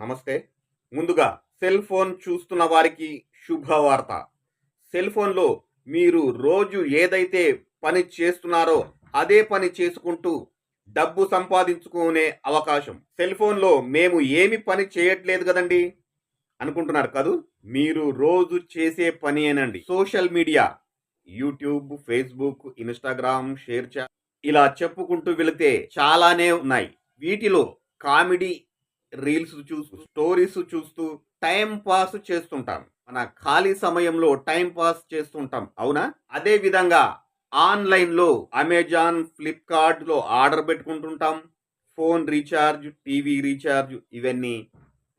నమస్తే. ముందుగా cell phone చూస్తున్న వారికి శుభవార్త. సెల్ ఫోన్లో మీరు రోజు ఏదైతే పని చేస్తున్నారో అదే పని చేసుకుంటూ డబ్బు సంపాదించుకునే అవకాశం. సెల్ ఫోన్లో మేము ఏమి పని చేయట్లేదు కదండి? అనుకుంటున్నారు కాదు? మీరు రోజు చేసే పని ఏనండి? Social media YouTube Facebook Instagram ShareChat ఇలా చెప్పుకుంటూ వెళితే చాలానే ఉన్నాయి. వీటిలో కామెడీ రీల్స్ చూస్తూ స్టోరీస్ చూస్తూ టైం పాస్ చేస్తుంటాం. మన ఖాళీ సమయంలో టైం పాస్ చేస్తుంటాం. అవునా? అదే విధంగా ఆన్లైన్లో అమెజాన్ ఫ్లిప్కార్ట్లో ఆర్డర్ పెట్టుకుంటుంటాం. ఫోన్ రీఛార్జ్ టీవీ రీఛార్జ్ ఇవన్నీ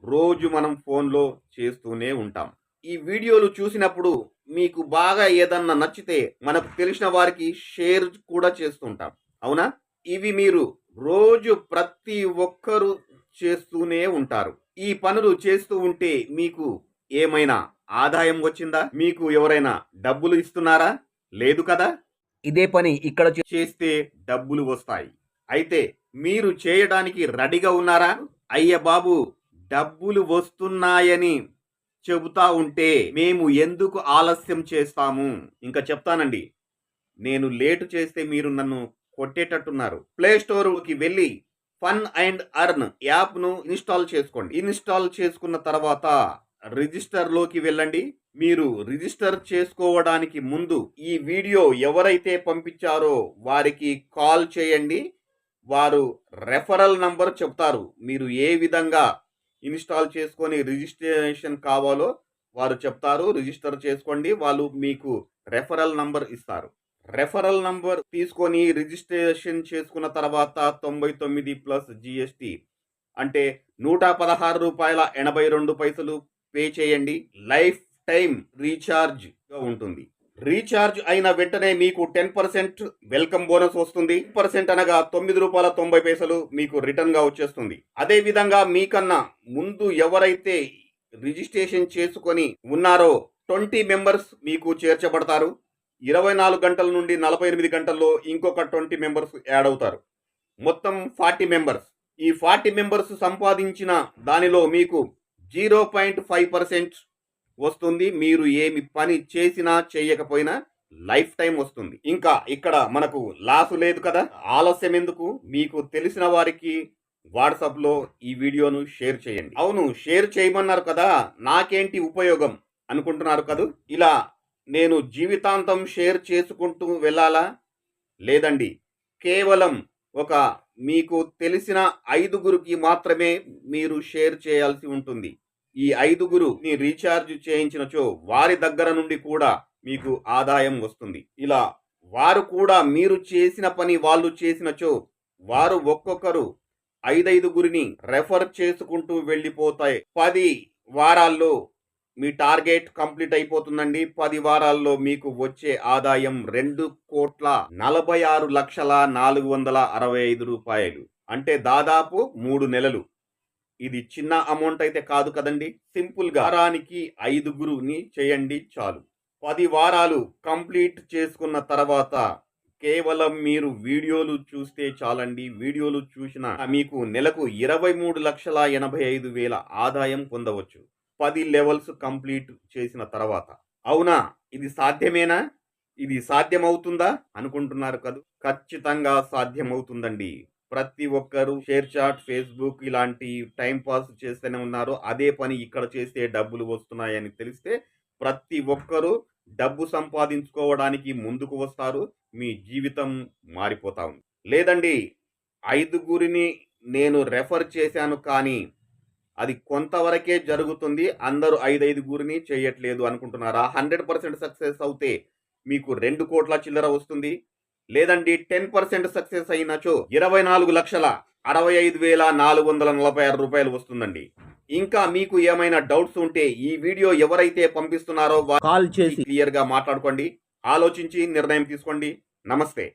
రోజు మనం ఫోన్లో చేస్తూనే ఉంటాం. ఈ వీడియోలు చూసినప్పుడు మీకు బాగా ఏదన్నా నచ్చితే మనకు తెలిసిన వారికి షేర్ కూడా చేస్తుంటాం. అవునా? ఇవి మీరు రోజు ప్రతి ఒక్కరూ చేస్తూనే ఉంటారు. ఈ పనులు చేస్తూ ఉంటే మీకు ఏమైనా ఆదాయం వచ్చిందా? మీకు ఎవరైనా డబ్బులు ఇస్తున్నారా? లేదు కదా? ఇదే పని ఇక్కడ చేస్తే డబ్బులు వస్తాయి. అయితే మీరు చేయడానికి రెడీగా ఉన్నారా? అయ్య బాబు డబ్బులు వస్తున్నాయని చెబుతా ఉంటే మేము ఎందుకు ఆలస్యం చేస్తాము? ఇంకా చెప్తానండి. నేను లేటు చేస్తే మీరు నన్ను కొట్టేటట్టున్నారు. ప్లే స్టోర్కి వెళ్ళి ఫన్ అండ్ అర్న్ యాప్ను ఇన్స్టాల్ చేసుకోండి. ఇన్స్టాల్ చేసుకున్న తర్వాత రిజిస్టర్లోకి వెళ్ళండి. మీరు రిజిస్టర్ చేసుకోవడానికి ముందు ఈ వీడియో ఎవరైతే పంపించారో వారికి కాల్ చేయండి. వారు రెఫరల్ నంబర్ చెప్తారు. మీరు ఏ విధంగా ఇన్స్టాల్ చేసుకొని రిజిస్ట్రేషన్ కావాలో వారు చెప్తారు. రిజిస్టర్ చేసుకోండి. వాళ్ళు మీకు రెఫరల్ నంబర్ ఇస్తారు. రెఫరల్ నంబర్ తీసుకొని రిజిస్ట్రేషన్ చేసుకున్న తర్వాత తొంభై తొమ్మిది ప్లస్ జిఎస్టి. అంటే నూట పదహారు రూపాయల ఎనభై రెండు పైసలు పే చేయండి. లైఫ్ టైం రీఛార్జ్గా ఉంటుంది. రీఛార్జ్ అయిన వెంటనే మీకు టెన్ పర్సెంట్ వెల్కమ్ బోనస్ వస్తుంది. పర్సెంట్ అనగా తొమ్మిది రూపాయల తొంభై పైసలు మీకు రిటర్న్గా వచ్చేస్తుంది. అదే విధంగా మీకన్నా ముందు ఎవరైతే రిజిస్ట్రేషన్ చేసుకొని ఉన్నారో ట్వంటీ మెంబర్స్ మీకు చేర్చబడతారు. ఇరవై నాలుగు గంటల నుండి నలభై ఎనిమిది గంటల్లో ఇంకొక ట్వంటీ మెంబర్స్ యాడ్ అవుతారు. మొత్తం ఫార్టీ మెంబర్స్. ఈ ఫార్టీ మెంబర్స్ సంపాదించిన దానిలో మీకు జీరో పాయింట్ ఫైవ్ పర్సెంట్ వస్తుంది. మీరు ఏమి పని చేసినా చేయకపోయినా లైఫ్ టైం వస్తుంది. ఇంకా ఇక్కడ మనకు లాసు లేదు కదా? ఆలస్యం ఎందుకు? మీకు తెలిసిన వారికి వాట్సాప్లో ఈ వీడియోను షేర్ చేయండి. అవును షేర్ చేయమన్నారు కదా? నాకేంటి ఉపయోగం అనుకుంటున్నారు కదా? ఇలా నేను జీవితాంతం షేర్ చేసుకుంటూ వెళ్ళాలా? లేదండి. కేవలం ఒక మీకు తెలిసిన ఐదుగురికి మాత్రమే మీరు షేర్ చేయాల్సి ఉంటుంది. ఈ ఐదుగురుని రీఛార్జ్ చేయించినచో వారి దగ్గర నుండి కూడా మీకు ఆదాయం వస్తుంది. ఇలా వారు కూడా మీరు చేసిన పని వాళ్ళు చేసినచో వారు ఒక్కొక్కరు ఐదైదుగురిని రెఫర్ చేసుకుంటూ వెళ్ళిపోతాయి. పది వారాల్లో మీ టార్గెట్ కంప్లీట్ అయిపోతుందండి. పది వారాల్లో మీకు వచ్చే ఆదాయం రెండు కోట్ల నలభై ఆరు లక్షల నాలుగు వందల అరవై ఐదు రూపాయలు. అంటే దాదాపు మూడు నెలలు. ఇది చిన్న అమౌంట్ అయితే కాదు కదండి. సింపుల్ గారానికి వారానికి ఐదుగురుని చేయండి చాలు. పది వారాలు కంప్లీట్ చేసుకున్న తర్వాత కేవలం మీరు వీడియోలు చూస్తే చాలండి. వీడియోలు చూసిన మీకు నెలకు ఇరవై మూడు లక్షల ఎనభై ఐదు వేల ఆదాయం పొందవచ్చు. పది లెవెల్స్ కంప్లీట్ చేసిన తర్వాత. అవునా? ఇది సాధ్యమేనా? ఇది సాధ్యమవుతుందా? అనుకుంటున్నారు కదా. ఖచ్చితంగా సాధ్యమవుతుందండి. ప్రతి ఒక్కరు షేర్ చాట్ ఫేస్బుక్ ఇలాంటి టైం పాస్ చేస్తూనే ఉన్నారు. అదే పని ఇక్కడ చేస్తే డబ్బులు వస్తున్నాయని తెలిస్తే ప్రతి ఒక్కరూ డబ్బు సంపాదించుకోవడానికి ముందుకు వస్తారు. మీ జీవితం మారిపోతా ఉంది. లేదండి ఐదుగురిని నేను రెఫర్ చేశాను కానీ అది కొంతవరకే జరుగుతుంది. అందరూ ఐదైదుగురిని చేయట్లేదు అనుకుంటున్నారా? హండ్రెడ్ పర్సెంట్ సక్సెస్ అవుతే మీకు రెండు కోట్ల చిల్లర వస్తుంది. లేదండి టెన్ పర్సెంట్ సక్సెస్ అయినచో ఇరవై నాలుగు లక్షల అరవై ఐదు వేల నాలుగు వందల నలభై ఆరు రూపాయలు వస్తుందండి. ఇంకా మీకు ఏమైనా డౌట్స్ ఉంటే ఈ వీడియో ఎవరైతే పంపిస్తున్నారో కాల్ చేసి క్లియర్గా మాట్లాడుకోండి. ఆలోచించి నిర్ణయం తీసుకోండి. నమస్తే.